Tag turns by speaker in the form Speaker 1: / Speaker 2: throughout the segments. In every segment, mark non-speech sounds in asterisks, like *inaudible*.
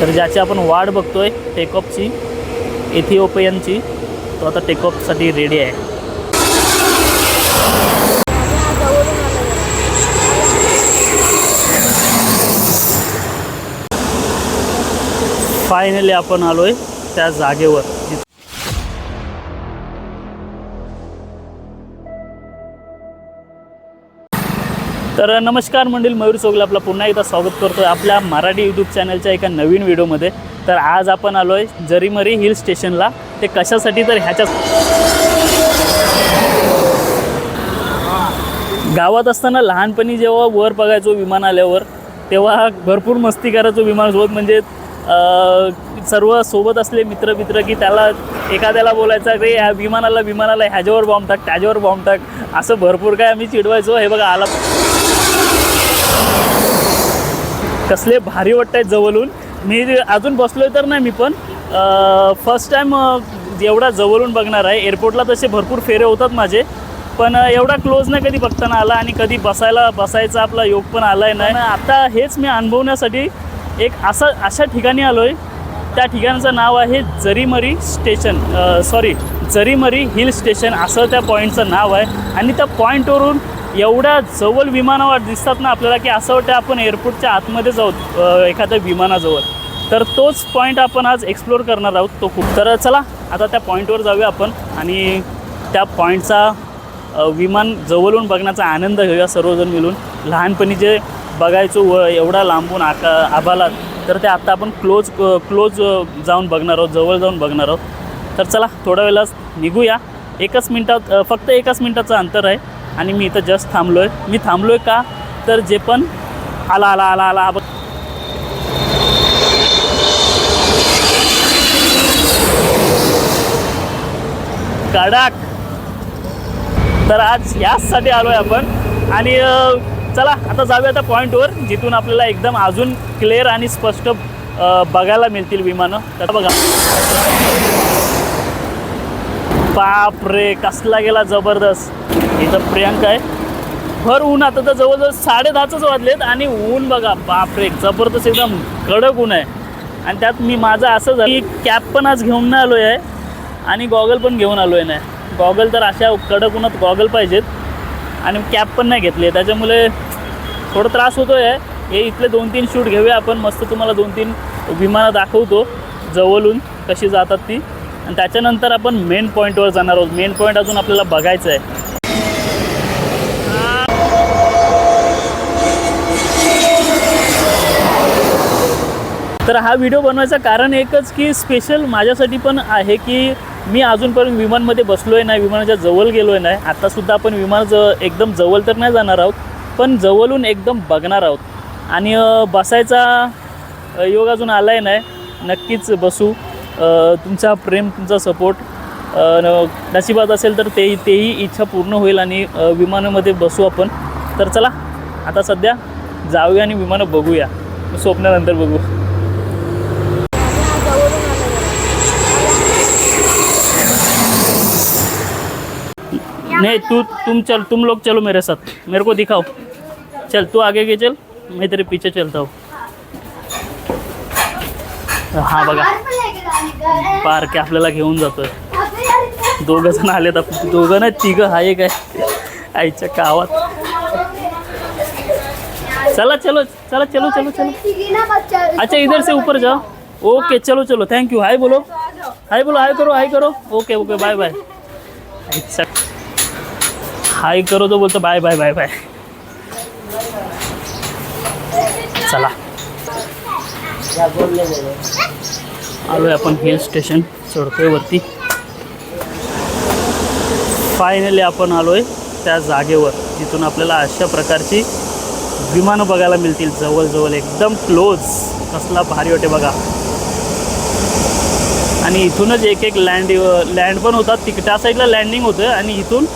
Speaker 1: तर ज्याची आपण वाढ बघतो आहे टेकऑफची इथिओपियनची तो आता टेकऑफसाठी रेडी आहे. फायनली आपण आलो आहे त्या जागेवर. तर नमस्कार मंडळी मयूर चोगला आपला पुन्हा एकदा स्वागत करतो आपल्या मराठी यूट्यूब चॅनलच्या एका नवीन व्हिडिओमध्ये तर आज आपण आलो आहे जरीमरी हिल स्टेशनला ते कशासाठी तर ह्याच्या गावात असताना लहानपणी जेव्हा वर बघायचो विमान आल्यावर तेव्हा भरपूर मस्ती करायचो विमानासोबत. म्हणजे सर्व सोबत असले मित्र मित्र की त्याला एखाद्याला बोलायचा रे ह्या विमानाला विमानाला ह्याच्यावर बॉम्ब टाक त्याच्यावर बॉम्ब टाक. असं भरपूर काय आम्ही चिडवायचो. हे बघा आला. कसले भारी वाटत जवळून. मी अजून बसलोय तर नाही मी पण. फर्स्ट टाईम एवढा जवळून बघणार आहे. एअरपोर्टला तसे भरपूर फेरे होतात माझे. पण एवढा क्लोज नाही कधी बघताना आला आणि कधी बसायला बसायचा आपला योग पण आला आहे नाही आता हेच मी अनुभवण्यासाठी एक असा अशा ठिकाणी आलो आहे त्या ठिकाणाचं नाव आहे Jarimari station. Sorry Jarimari hill station असं त्या पॉईंटचं नाव आहे. आणि त्या पॉईंटवरून एवढ्या जवळ विमानावर दिसतात ना आपल्याला की असं वाटतं आपण एअरपोर्टच्या आतमध्ये जाऊ एखाद्या विमानाजवळ. तर तोच पॉईंट आपण आज एक्सप्लोअर करणार आहोत तो खूप. तर चला आता त्या पॉईंटवर जाऊया आपण आणि त्या पॉईंटचा विमान जवळून बघण्याचा आनंद घेऊया सर्वजण मिळून. लहानपणी जे बघायचो व एवढा लांबून आका आभाला तर ते आत्ता आपण क्लोज क्लोज जाऊन बघणार आहोत जवळ जाऊन बघणार आहोत. तर चला थोड्या वेळेलाच निघूया. एकच मिनटात फक्त एकाच मिनटाचं अंतर आहे आणि मी इथं जस्ट थांबलो आहे मी थांबलो आहे का? तर जे पण आला आला आला आला आब कडक. तर आज याचसाठी आलो आहे आपण. आणि चला आता जाऊया आता पॉईंटवर जिथून आपल्याला एकदम अजून क्लिअर आणि स्पष्ट बघायला मिळतील विमानं. तर बघा. बाप रे कसला गेला जबरदस्त. इथं प्रियांका आहे. भर ऊन आता तर जवळजवळ साडे दहाच वाजलेत आणि ऊन बघा बाप रे जबरदस्त एकदम कडक ऊन आहे. आणि त्यात मी माझं असं झालं की कॅप पण आज घेऊन नाही आलो आहे आणि गॉगल पण घेऊन आलो आहे नाही. गॉगल तर अशा कडक उन्हात गॉगल पाहिजेत. आणि कॅप पण नाही घेतली. आहे त्याच्यामुळे थोडं त्रास होतो आहे हे इथले दोन तीन शूट घेऊया आपण. मस्त तुम्हाला दोन तीन विमानं दाखवतो. जवळून कशी जातात ती. आणि त्याच्यानंतर आपण मेन पॉईंटवर जाणार आहोत. मेन पॉईंट अजून आपल्याला बघायचं आहे तर हा व्हिडिओ बनवायचं कारण एकच की स्पेशल माझ्यासाठी पण आहे की मी अजूनपर्यंत विमानमध्ये बसलो आहे नाही विमानाच्या जवळ गेलो आहे नाही आत्तासुद्धा आपण विमान ज एकदम जवळ तर नाही जाणार आहोत पण जवळून एकदम बघणार आहोत. आणि बसायचा योग अजून आला आहे नाही. नक्कीच बसू. तुमचा प्रेम तुमचा सपोर्ट नशिबात असेल तर ते तेही इच्छा पूर्ण होईल आणि विमानामध्ये बसू आपण. तर चला आता सध्या जाऊया आणि विमानं बघूया. स्वप्नानंतर बघू. नहीं, तू, तुम चल, तुम लोग चलो मेरे साथ। मेरे को दिखाओ। चल, तू आगे के चल, मैं तेरे पीछे चलता हूँ। हा, बघा। पार्क आपल्याला घेऊन जातोय। दोघं जण आलेत आपण दोघं नाही तिघं, हा एक आहे. आईच्या गावात. चला, चलो चला, चलो चलो चलो. अच्छा इधर से ऊपर जाओ. ओके, चलो चलो. थैंक यू हाय बोलो. हाय बोलो हाय करो हाय करो. ओके ओके बाय बाय अच्छा. हाय करो तो बोलतो बाय बाय बाय बाय चला. आलोय आपण हिल स्टेशन चढतोय वरती. फायनली आपण आलोय त्या जागेवर जिथून आपल्याला अशा प्रकारची विमानं बघायला मिळतील. जवळजवळ एकदम क्लोज कसला भारी वाटे बघा. आणि इथूनच एक एक लँड लँड पण होतात. तिक त्या साईडला लँडिंग होतं आणि इथून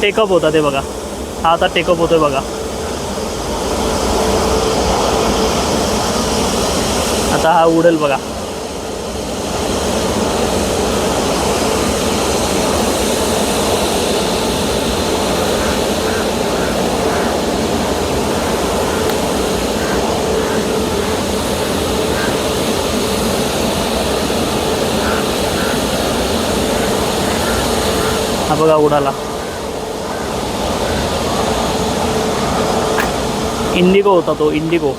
Speaker 1: टेकअप होता ते बघा. हा आता टेकअप होतो बघा. आता हा उडेल बघा. हा बघा उडाला. इंडिगो होता तो इंडिगो.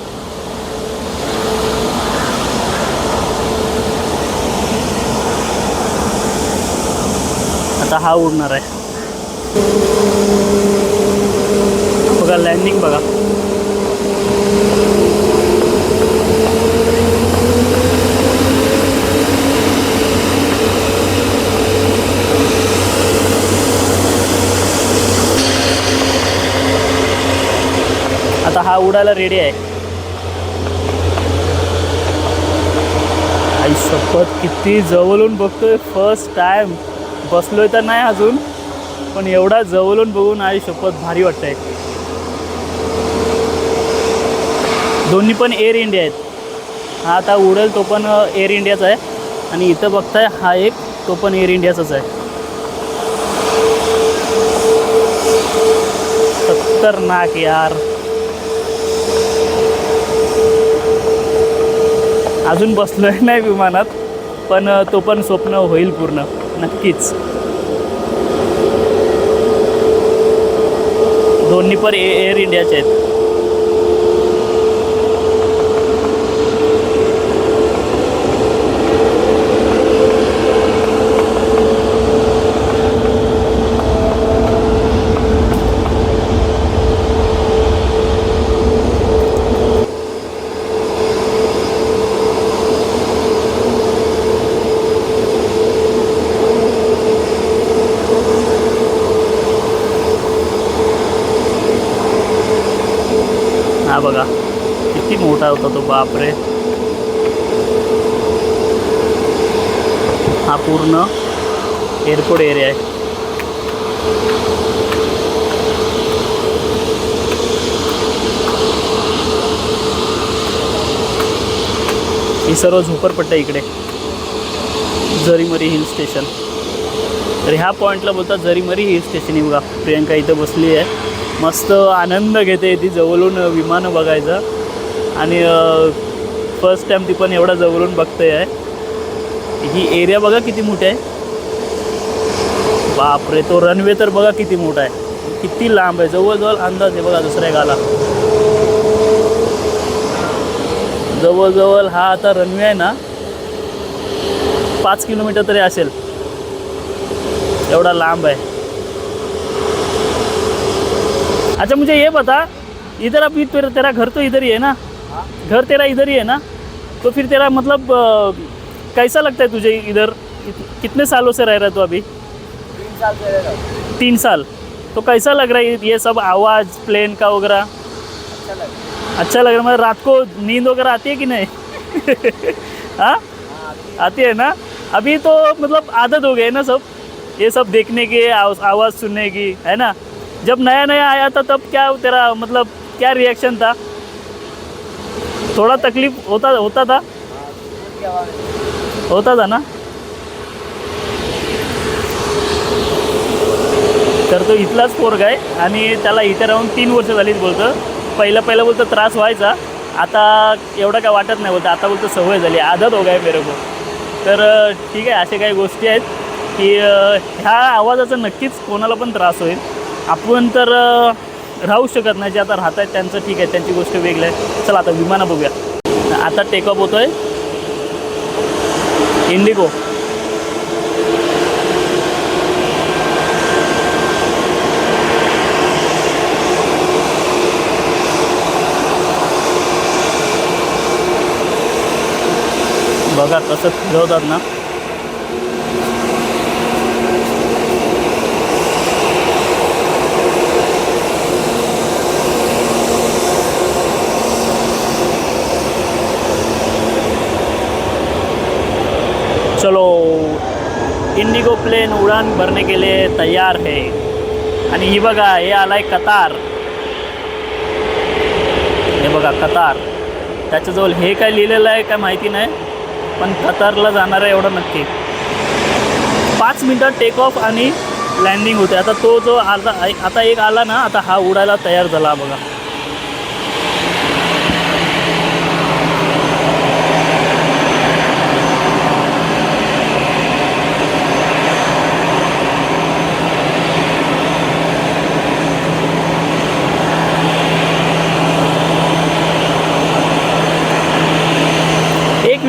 Speaker 1: आता हा उडणार आहे. बघा लँडिंग बघा. आता हा उडायला रेडी आहे. आई शपथ किती जवळून बघतोय फर्स्ट टाइम बसलोय तर नाही अजून पण एवढा जवळून बघून आई शपथ भारी वाटतंय. दोन्ही पण एअर इंडिया आहेत. हा आता उडेल तो पण एअर इंडियाचा आहे. आणि इथं बघताय हा एक तो पण एअर इंडियाचाच आहे. खतरनाक यार. अजून बसलोय नाही विमानात पण तो पण स्वप्न होईल पूर्ण नक्कीच. दोन्ही पण ए एअर इंडियाचे आहेत हा बघा कसा होता तो बापरे हा पूर्ण एअरपोर्ट एरिया आहे. ही सर्व झोपडपट्ट्या इकडे. Jarimari hill station. तर ह्या पॉईंटला बोलतात जरीमरी हिल स्टेशन आहे बघा. प्रियंका इथं बसली आहे. मस्त आनंद घेते ती जवळून विमानं बघायचं. आणि फर्स्ट टाईम ती पण एवढा जवळून बघते आहे. ही एरिया बघा किती मोठी आहे. बापरे तो रनवे तर बघा किती मोठा आहे. किती लांब आहे. जवळजवळ अंदाज आहे बघा दुसऱ्या गाला. जवळजवळ हा आता रनवे आहे ना पाच किलोमीटर तरी असेल. एवढा लांब है अच्छा म्हणजे मुझे ये बता इधर अभी तेरा घर तो इधर ही है ना. घर तेरा इधर ही है ना? तो फिर तेरा मतलब कैसा लगता है तुझे इधर? कितने सालों से रह रहा है तू अभी?
Speaker 2: तीन साल पहले था
Speaker 1: तीन साल। तो कैसा लग रहा है ये सब आवाज़ प्लेन का वगैरह?
Speaker 2: अच्छा लगा
Speaker 1: अच्छा लग रहा है मतलब रात को नींद वगैरह आती है कि नहीं? हाँ? *laughs*
Speaker 2: हाँ
Speaker 1: आती है ना? अभी तो मतलब आदत हो गई है ना सब? ये सब देखने की आवाज़ सुनने की है ना? जब नया नया आया था तब क्या तेरा मतलब क्या रिएक्शन था? थोड़ा तकलीफ होता होता था? होता था ना? तर तो इथलाच पोरगा आहे आणि त्याला इथे राहून तीन वर्ष झालीच बोलतं. पहिलं पहिलं बोलतं त्रास व्हायचा. आता एवढं काय वाटत नाही बोलतं. आता बोलतं सवय झाली. आदत हो गाय मेरे को. तर ठीक आहे अशा काही गोष्टी आहेत की ह्या आवाजाचा नक्कीच कोणाला पण त्रास होईल. आपण तर राहू शकत नाही जे आता राहत आहेत त्यांचं ठीक आहे त्यांची गोष्ट वेगळी आहे. चला आता विमानं बघूया. आता टेकअप होतो आहे इंडिगो बघा कसं फिरवतात ना चलो इंडिगो प्लेन उड़ान भरने के लिए तैयार है। आणि ही बघा हे आलाय कतार. हे बघा कतार. त्याच्याजवळ हे काय लिहिलेलं आहे काय माहिती नाही पण कतारला जाणार आहे एवढं नक्की. पाच मिनटात टेक ऑफ आणि लँडिंग होते. आता तो जो आता आता एक आला ना आता हा उडायला तयार झाला बघा.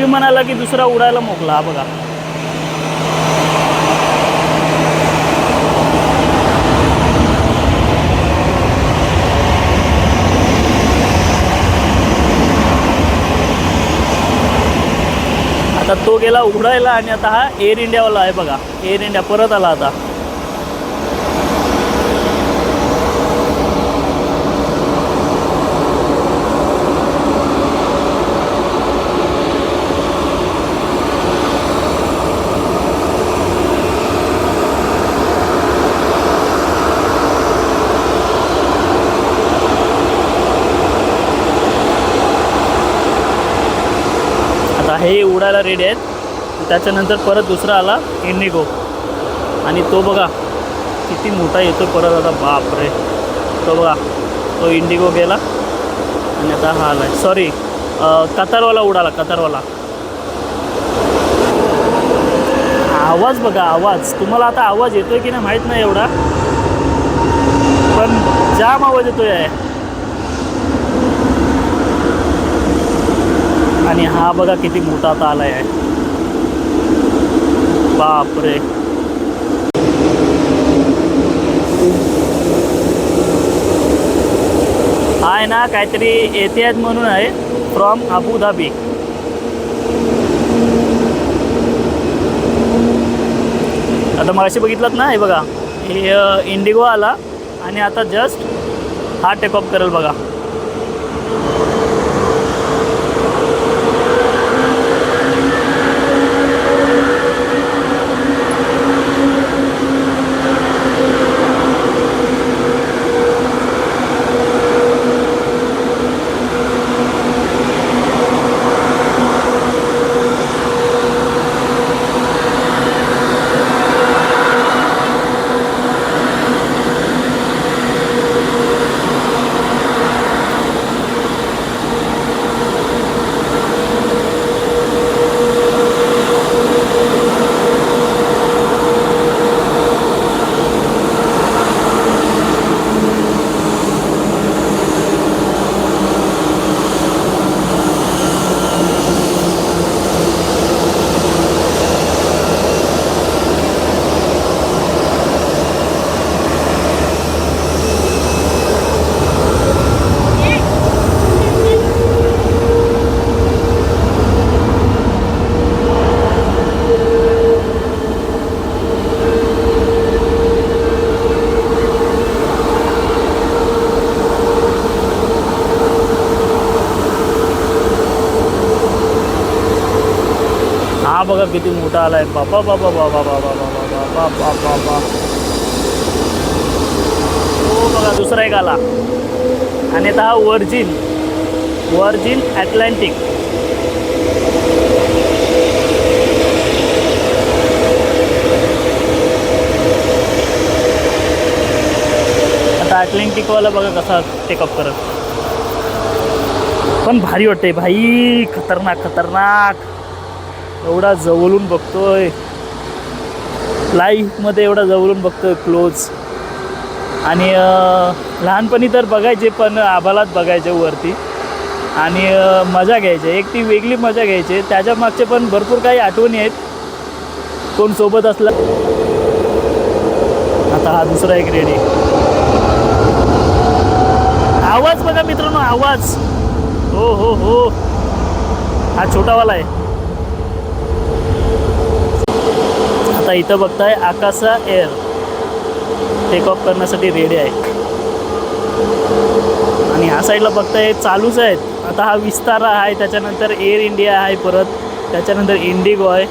Speaker 1: म्हणाला की दुसरा उडायला मोकला हा बघा. आता तो गेला उडायला आणि आता हा एअर इंडियावाला आहे बघा. एअर इंडिया परत आला आता आता हे उडायला रेडी आहेत. त्याच्यानंतर परत दुसरा आला इंडिगो आणि तो बघा किती मोठा येतो परत आता. बापरे. तो बघा तो इंडिगो गेला. आणि आता हा आला सॉरी कतारवाला उडाला कतारवाला. आवाज बघा आवाज. तुम्हाला आता आवाज येतोय की नाही माहीत नाही एवढा. पण जाम आवाज येतोय. आहे आणि हा बघा किती मोठा आता आलाय आहे. बापरे. आहे ना काहीतरी एतिहाद म्हणून आहे. फ्रॉम अबुधाबी आता मगाशी बघितलं ना हे बघा. हे इंडिगो आला आणि आता जस्ट हा टेक ऑफ करेल बघा. किती मोठा आला आहे बाबा बाबा बाबा बाबा बाबा बाबा बाबा हो बघा दुसरा एक आला. आणि आता हा वर्जिन. Virgin Atlantic. आता ॲटलांटिकवाला बघा कसा टेकअप करत. पण भारी वाटते भाई. खतरनाक खतरनाक. एवढा जवळून बघतोय. लाईफमध्ये एवढा जवळून बघतोय क्लोज आणि लहानपणी तर बघायचे पण आभालात बघायचे वरती. आणि मजा घ्यायचे. एक ती वेगळी मजा घ्यायची. त्याच्या मागचे पण भरपूर काही आठवणी आहेत. कोण सोबत असला. आता हा दुसरा एक रेडी आवाज बघा मित्रांनो आवाज. हो हो हो. हा छोटावाला आहे. आता इथं बघताय आकाशा एअर टेक ऑफ करण्यासाठी रेडी आहे. आणि ह्या साईडला बघताय चालूच आहेत. आता हा विस्तारा आहे त्याच्यानंतर एअर इंडिया आहे परत. त्याच्यानंतर इंडिगो आहे.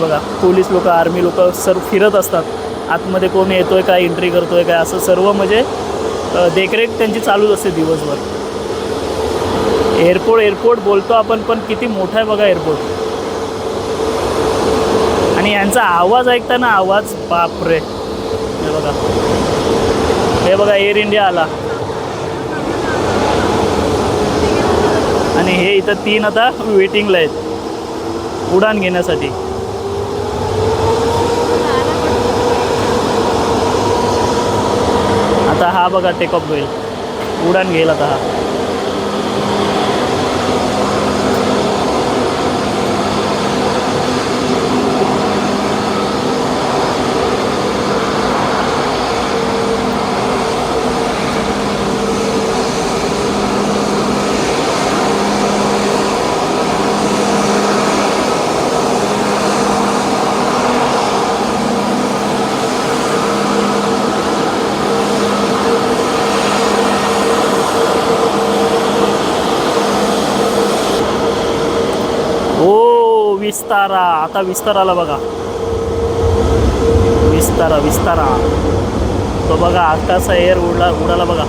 Speaker 1: बघा पोलीस लोक आर्मी लोक सर्व फिरत असतात. आतमध्ये कोण येतोय काय एंट्री करतोय काय असं सर्व म्हणजे देखरेख त्यांची चालूच असते दिवसभर. एअरपोर्ट एअरपोर्ट बोलतो आपण पण किती मोठा आहे बघा एअरपोर्ट आणि यांचा आवाज ऐकताना आवाज बापरे. हे बघा. हे बघा एअर इंडिया आला. आणि हे इथं तीन आता वेटिंगला आहेत. उडान घेण्यासाठी. आता हा बघा टेक ऑफ होईल. उडान घेईल आता हा. विस्तारा आता विस्तार आला बघा. विस्तारा विस्तारा. तो बघा आकाशा एअर उडला उडाला बघा.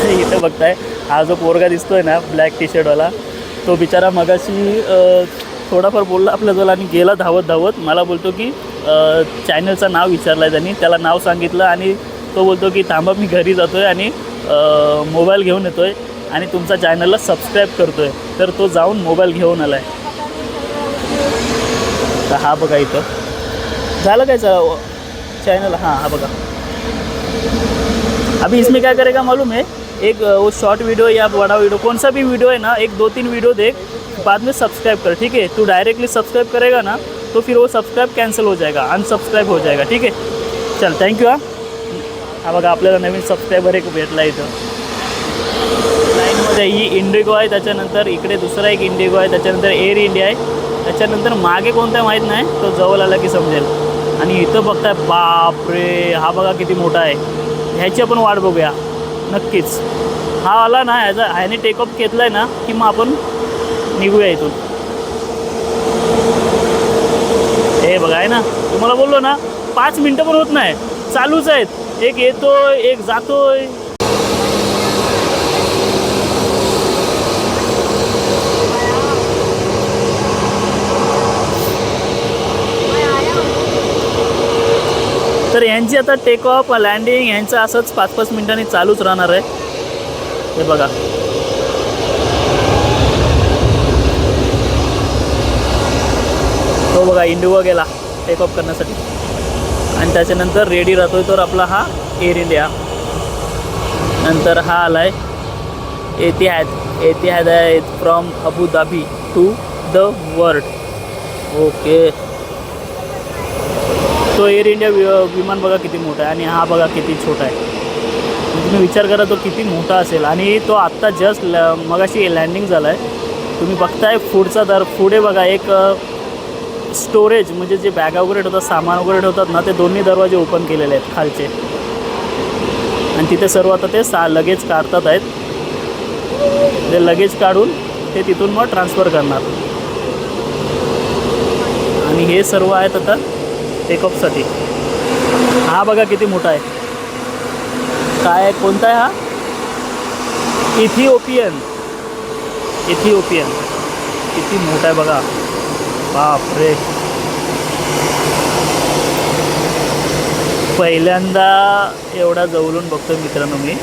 Speaker 1: *laughs* इथं बघताय हा जो पोरगा दिसतोय ना ब्लॅक टी शर्टवाला तो बिचारा मगाशी थोडाफार बोलला आपल्याजवळ आणि गेला धावत धावत मला बोलतो की चॅनलचं नाव विचारलं आहे त्यांनी. त्याला नाव सांगितलं आणि तो बोलतो की थांबा मी घरी जातो आहे आणि मोबाईल घेऊन येतो आहे आणि तुमच्या चॅनलला सबस्क्राईब करतो आहे तर तो जाऊन मोबाईल घेऊन आला आहे तर हा बघा इथं. झालं काय चॅनल हां हा बघा. अभी इसमें क्या करेगा मालूम है? एक वो शॉर्ट वीडियो या बड़ा वीडियो कौन सा भी वीडियो है ना एक दो तीन वीडियो देख बाद में सब्सक्राइब कर ठीक है? तू डायरेक्टली सब्सक्राइब करेगा ना तो फिर वो सब्सक्राइब कैंसिल हो जाएगा अनसब्सक्राइब हो जाएगा ठीक है? चल थँक्यू हा। हा बघा आपल्याला नवीन सबस्क्रायबर एक भेटला इथं. लाईनमध्ये ही इंडिगो आहे त्याच्यानंतर इकडे दुसरा एक इंडिगो आहे त्याच्यानंतर एअर इंडिया आहे. त्याच्यानंतर मागे कोणता आहे माहीत नाही तो जवळ आला की समजेल. आणि इथं बघताय बापरे हा बघा किती मोठा आहे. ह्याची आपण वाट बघूया नक्कीच. हा आला ना ह्याचा ह्याने टेकअप घेतला आहे ना की मग आपण निघूया इथून हे बघा आहे ना? तुम्हाला बोललो ना पाच मिनटं पण होत नाही. चालूच आहेत. एक येतोय एक जातोय. तर यांची आता टेक ऑफ लँडिंग यांचं असंच पाच पाच मिनिटांनी चालूच राहणार आहे. हे बघा. तो बघा इंडिगो गेला. टेक ऑफ करण्यासाठी. आणि त्याच्यानंतर रेडी राहतोय तर आपला हा एअर इंडिया नंतर हा आलाय एतिहाद एतिहाद आहे from Abu Dhabi to the world okay तो एअर इंडिया वि- विमान बघा किती मोठा आहे आणि हा बघा किती छोटा आहे. म्हणजे तुम्ही विचार करा तो किती मोठा असेल. आणि तो आत्ता जस्ट ल मगाशी लँडिंग झाला आहे तुम्ही बघताय पुढचा दर पुढे बघा एक स्टोरेज म्हणजे जे बॅगा वगैरे ठेवतात सामान वगैरे ठेवतात ना ते दोन्ही दरवाजे ओपन केलेले आहेत खालचे. आणि तिथे सर्व आता ते सा लगेज काढतात आहेत. ते लगेज काढून ते तिथून मग ट्रान्सफर करणार. आणि हे सर्व आहेत आता टेकऑफसाठी हा बघा किती मोठा आहे. काय आहे? कोणता आहे हा? इथिओपियन इथिओपियन किती मोठा आहे बघा. बापरे. पहिल्यांदा एवढा जवळून बघतो मित्रांनो मी.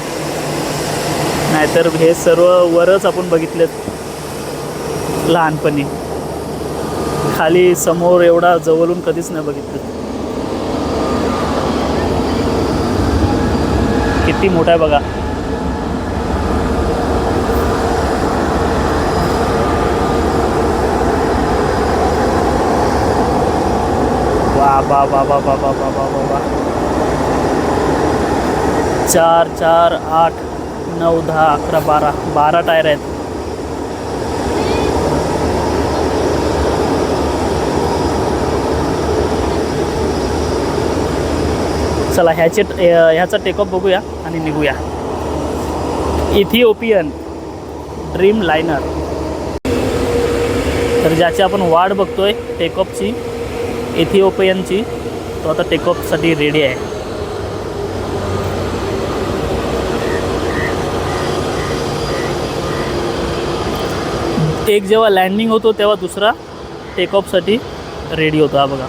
Speaker 1: नाहीतर हे सर्व वरच आपण बघितलेत लहानपणी. खाली समोर एवढा जवळून कधीच नाही बघितलं. किती मोठा आहे बघा. बा बा बा बा बा बा बा बा बा चार चार आठ नऊ दहा अकरा बारा बारा टायर आहेत चला ह्याचे ह्याचा टेकअप बघूया आणि निघूया इथिओपियन ड्रीम लायनर तर ज्याची आपण वाढ बघतोय टेकअपची इथिओपियनची तो आता टेकऑफसाठी रेडी आहे. एक जेव्हा लँडिंग होतो तेव्हा दुसरा टेकऑफसाठी रेडी होतो. हा बघा.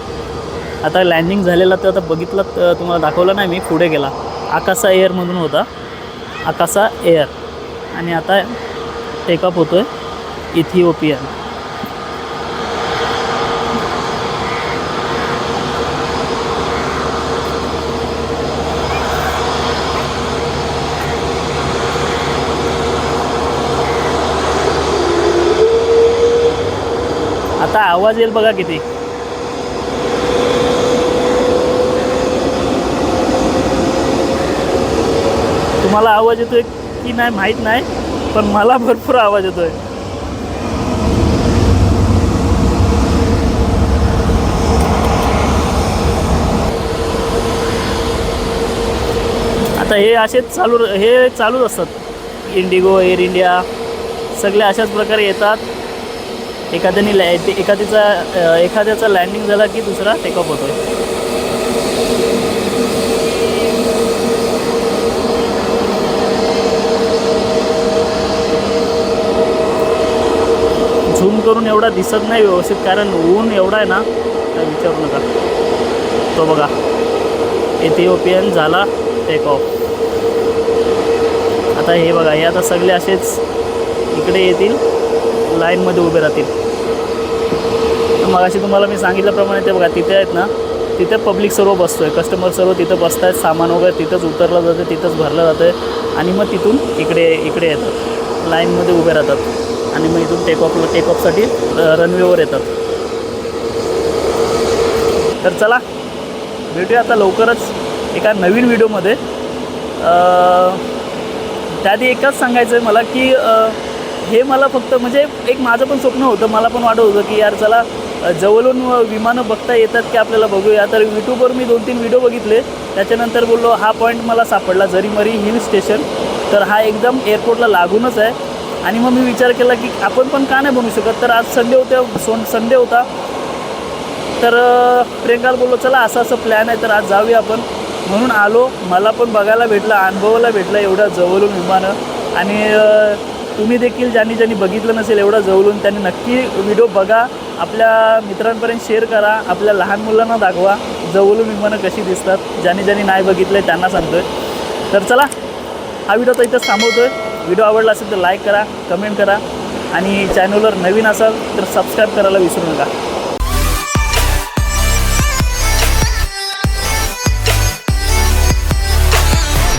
Speaker 1: आता लँडिंग झालेला तर आता बघितलं तर तुम्हाला दाखवलं नाही मी पुढे गेला. आकाशा एअरमधून होता. आकाशा एअर आणि आता टेकअप होतो आहे इथिओपियन आता आवाज येईल बघा किती. तुम्हाला आवाज येतोय की नाही माहीत नाही पण मला भरपूर आवाज येतोय. हे असेच चालू हे चालूच असतात. इंडिगो एअर इंडिया सगळे अशाच प्रकारे येतात. एखाद्याने लॅ एखाद्याचा एखाद्याचा लँडिंग झाला की दुसरा टेकअप होतो झूम करून एवढा दिसत नाही व्यवस्थित कारण ऊन एवढा आहे ना काय विचारू नका. तो बघा. इथिओपियन झाला टेक ऑफ आता हे बघा हे आता सगळे असेच इकडे येतील. लाईनमध्ये उभे राहतील. मग अशी तुम्हाला मी सांगितल्याप्रमाणे ते बघा तिथे आहेत ना तिथे पब्लिक सर्व बसतो आहे कस्टमर सर्व तिथं बसत आहेत सामान वगैरे तिथंच उतरलं जातं तिथंच भरलं जातं आहे आणि मग तिथून इकडे इकडे येतात. लाईनमध्ये उभे राहतात. आणि मग इथून टेकऑफला टेकऑफसाठी रनवेवर येतात. तर चला भेटूया आता लवकरच एका नवीन व्हिडिओमध्ये त्याआधी एकच सांगायचं आहे मला की हे मला फक्त म्हणजे एक माझं पण स्वप्न होतं मला पण वाटत होतं की यार चला जवळून विमानं बघता येतात की आपल्याला बघूया. तर यूट्यूबवर मी दोन तीन व्हिडिओ बघितले. त्याच्यानंतर बोललो हा पॉईंट मला सापडला जरीमरी हिल स्टेशन. तर हा एकदम एअरपोर्टला लागूनच आहे. आणि मग मी विचार केला की आपण पण का नाही बनवू शकत? तर आज संडे होत्या सोन संडे होता. तर अ, प्रियंकाला बोललो चला असं असं प्लॅन आहे तर आज जाऊया आपण. म्हणून आलो. मला पण बघायला भेटलं अनुभवायला भेटलं एवढं जवळून विमानं. आणि तुम्ही देखील ज्यांनी ज्यांनी बघितलं नसेल एवढं जवळून त्यांनी नक्की व्हिडिओ बघा. आपल्या मित्रांपर्यंत शेअर करा. आपल्या लहान मुलांना दाखवा. जवळून विमानं कशी दिसतात ज्यांनी ज्यांनी नाही बघितलं त्यांना सांगतोय. तर चला हा व्हिडिओ तर इथंच थांबवतोय. व्हिडिओ आवडला असेल तर लाईक करा कमेंट करा. आणि चॅनलवर नवीन असाल तर सबस्क्राईब करायला विसरू नका.